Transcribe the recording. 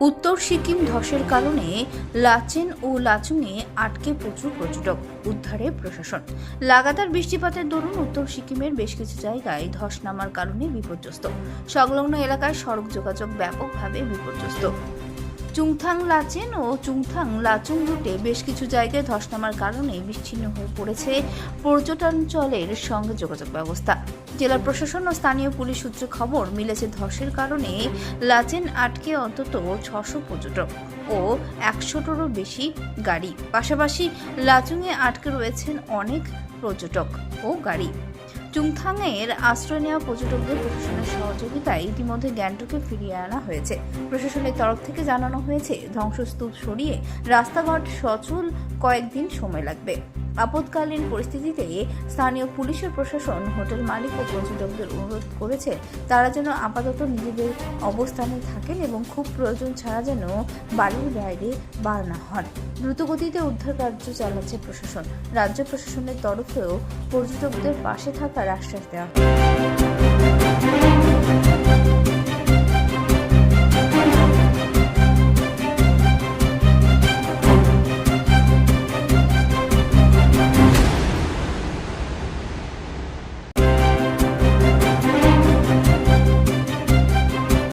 উত্তর সিকিম ধসের কারণে লাচেন ও লাচুংয়ে আটকে প্রচুর পর্যটক উদ্ধারে প্রশাসন। লাগাতার বৃষ্টিপাতের দরুন উত্তর সিকিমের বেশ কিছু জায়গায় ধস নামার কারণে বিপর্যস্ত। সংলগ্ন এলাকায় সড়ক যোগাযোগ ব্যাপকভাবে বিপর্যস্ত। চুংথাং লাচেন ও চুংথাং লাচুং রুটে বেশ কিছু জায়গায় ধস নামার কারণে বিচ্ছিন্ন হয়ে পড়েছে পর্যটনাঞ্চলের সঙ্গে যোগাযোগ ব্যবস্থা। জেলা প্রশাসন ও স্থানীয় পুলিশ সূত্রে খবর, মিলেছে ধসের কারণে লাচেন আটকে অন্তত ছশো পর্যটক ও একশোটারও বেশি গাড়ি। পাশাপাশি লাচুংয়ে আটকে রয়েছেন অনেক পর্যটক ও গাড়ি। চুংথাংয়ের আশ্রয় নেওয়া পর্যটকদের প্রশাসনের সহযোগিতায় ইতিমধ্যে গ্যাংটকে ফিরিয়ে আনা হয়েছে। প্রশাসনের তরফ থেকে জানানো হয়েছে, ধ্বংসস্তূপ সরিয়ে রাস্তাঘাট সচল কয়েকদিন সময় লাগবে। আপৎকালীন পরিস্থিতিতে স্থানীয় পুলিশ ও প্রশাসন, হোটেল মালিক ও পর্যটকদের অনুরোধ করেছে, তারা যেন আপাতত নিজেদের অবস্থানে থাকেন এবং খুব প্রয়োজন ছাড়া যেন বাড়ির বাইরে বার না হন দ্রুতগতিতে উদ্ধার কার্য চালাচ্ছে প্রশাসন রাজ্য প্রশাসনের তরফেও পর্যটকদের পাশে থাকার আশ্বাস দেওয়া।